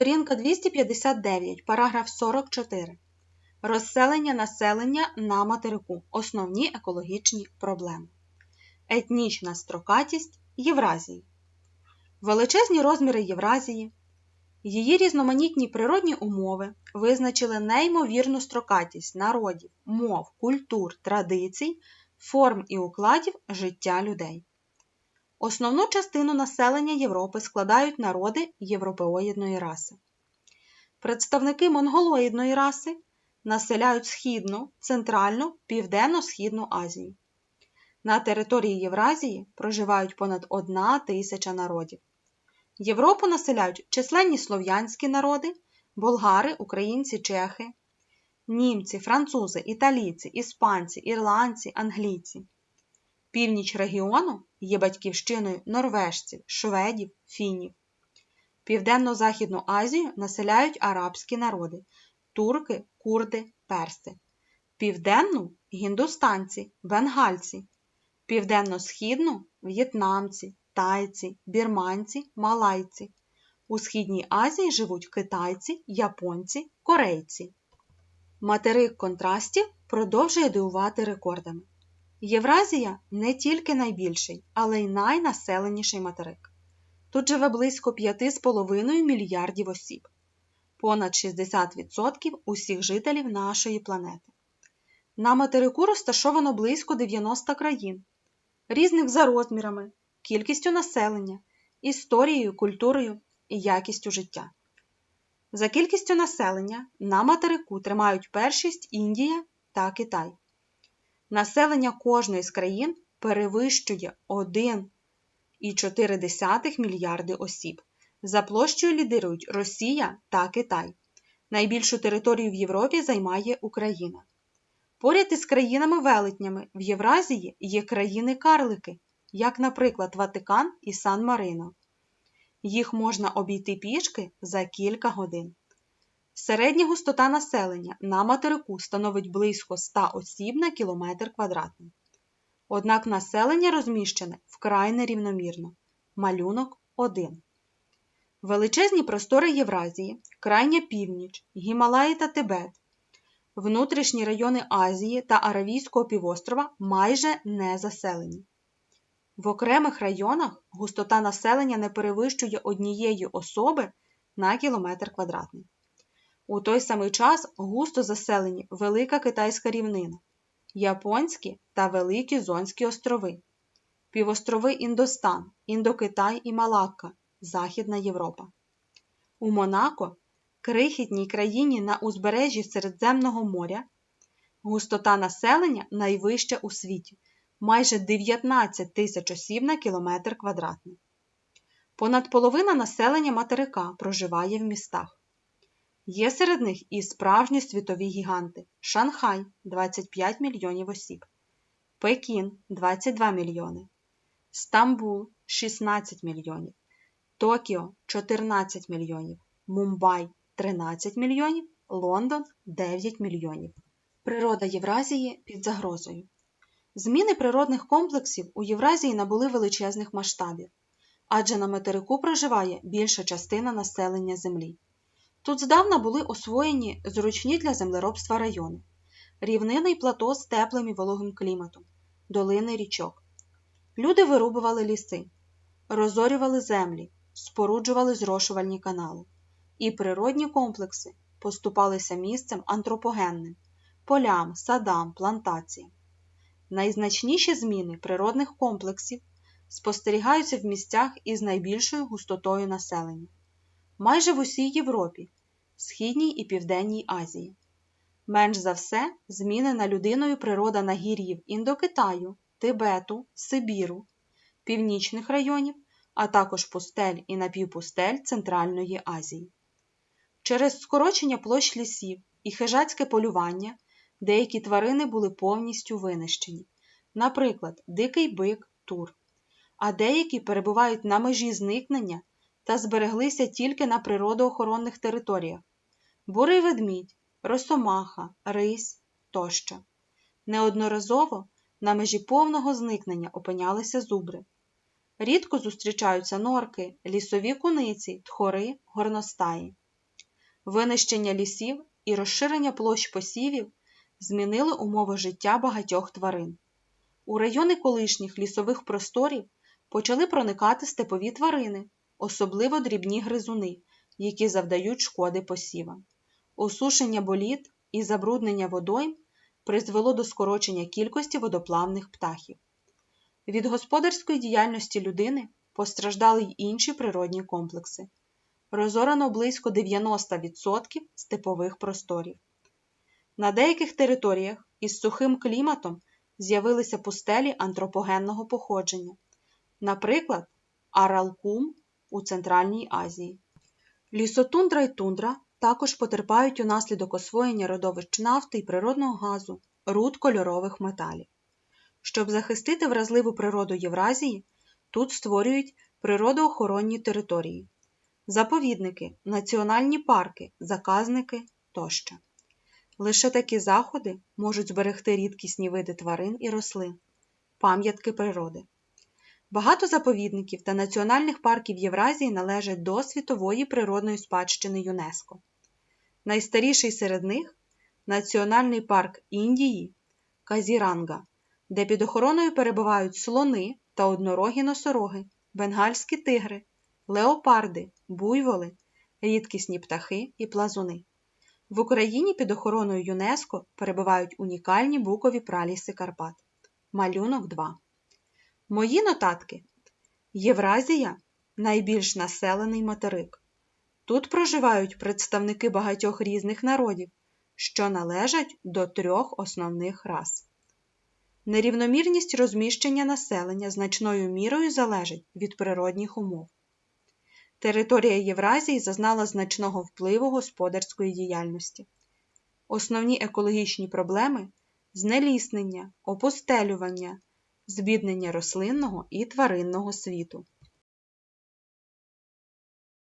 Сторінка 259, параграф 44. Розселення населення на материку. Основні екологічні проблеми. Етнічна строкатість Євразії. Величезні розміри Євразії, її різноманітні природні умови визначили неймовірну строкатість народів, мов, культур, традицій, форм і укладів життя людей. Основну частину населення Європи складають народи європеоїдної раси. Представники монголоїдної раси населяють Східну, Центральну, Південно-Східну Азію. На території Євразії проживають понад одна тисяча народів. Європу населяють численні слов'янські народи, болгари, українці, чехи, німці, французи, італійці, іспанці, ірландці, англійці. Північ регіону є батьківщиною норвежців, шведів, фінів. Південно-Західну Азію населяють арабські народи турки, курди, перси. Південну гіндустанці, бенгальці, південно-східну в'єтнамці, тайці, бірманці, малайці. У Східній Азії живуть китайці, японці, корейці. Материк контрастів продовжує дивувати рекордами. Євразія не тільки найбільший, але й найнаселеніший материк. Тут живе близько 5,5 мільярдів осіб, понад 60% усіх жителів нашої планети. На материку розташовано близько 90 країн, різних за розмірами, кількістю населення, історією, культурою і якістю життя. За кількістю населення на материку тримають першість Індія та Китай. Населення кожної з країн перевищує 1,4 мільярди осіб. За площею лідирують Росія та Китай. Найбільшу територію в Європі займає Україна. Поряд із країнами-велетнями в Євразії є країни-карлики, як, наприклад, Ватикан і Сан-Марино. Їх можна обійти пішки за кілька годин. Середня густота населення на материку становить близько 100 осіб на кілометр квадратний. Однак населення розміщене вкрай нерівномірно. Малюнок 1. Величезні простори Євразії, крайня північ, Гімалаї та Тибет, внутрішні райони Азії та Аравійського півострова майже не заселені. В окремих районах густота населення не перевищує однієї особи на кілометр квадратний. У той самий час густо заселені Велика Китайська рівнина, Японські та Великі Зонські острови, півострови Індостан, Індокитай і Малакка, Західна Європа. У Монако, крихітній країні на узбережжі Середземного моря, густота населення найвища у світі майже 19 тисяч осіб на кілометр квадратний. Понад половина населення материка проживає в містах. Є серед них і справжні світові гіганти Шанхай 25 мільйонів осіб, Пекін 22 мільйони, Стамбул 16 мільйонів, Токіо 14 мільйонів, Мумбай 13 мільйонів, Лондон 9 мільйонів. Природа Євразії під загрозою. Зміни природних комплексів у Євразії набули величезних масштабів, адже на материку проживає більша частина населення Землі. Тут здавна були освоєні зручні для землеробства райони, рівнини й плато з теплим і вологим кліматом, долини річок. Люди вирубували ліси, розорювали землі, споруджували зрошувальні канали, і природні комплекси поступалися місцем антропогенним, полям, садам, плантаціям. Найзначніші зміни природних комплексів спостерігаються в місцях із найбільшою густотою населення майже в усій Європі, Східній і Південній Азії. Менш за все, змінена людиною природа нагір'їв Індокитаю, Тибету, Сибіру, північних районів, а також пустель і напівпустель Центральної Азії. Через скорочення площ лісів і хижацьке полювання деякі тварини були повністю винищені, наприклад, дикий бик тур, а деякі перебувають на межі зникнення та збереглися тільки на природоохоронних територіях бурий ведмідь, росомаха, рись тощо. Неодноразово на межі повного зникнення опинялися зубри. Рідко зустрічаються норки, лісові куниці, тхори, горностаї. Винищення лісів і розширення площ посівів змінили умови життя багатьох тварин. У райони колишніх лісових просторів почали проникати степові тварини, особливо дрібні гризуни, які завдають шкоди посівам. Осушення боліт і забруднення водойм призвело до скорочення кількості водоплавних птахів. Від господарської діяльності людини постраждали й інші природні комплекси. Розорано близько 90% степових просторів. На деяких територіях із сухим кліматом з'явилися пустелі антропогенного походження, наприклад, Аралкум у Центральній Азії. Лісотундра й тундра також потерпають унаслідок освоєння родовищ нафти і природного газу, руд кольорових металів. Щоб захистити вразливу природу Євразії, тут створюють природоохоронні території, заповідники, національні парки, заказники тощо. Лише такі заходи можуть зберегти рідкісні види тварин і рослин, пам'ятки природи. Багато заповідників та національних парків Євразії належать до світової природної спадщини ЮНЕСКО. Найстаріший серед них Національний парк Індії Казіранга, де під охороною перебувають слони та однорогі носороги, бенгальські тигри, леопарди, буйволи, рідкісні птахи і плазуни. В Україні під охороною ЮНЕСКО перебувають унікальні букові праліси Карпат. Малюнок 2. Мої нотатки. Євразія найбільш населений материк. Тут проживають представники багатьох різних народів, що належать до трьох основних рас. Нерівномірність розміщення населення значною мірою залежить від природних умов. Територія Євразії зазнала значного впливу господарської діяльності. Основні екологічні проблеми знеліснення, опустелювання, збіднення рослинного і тваринного світу.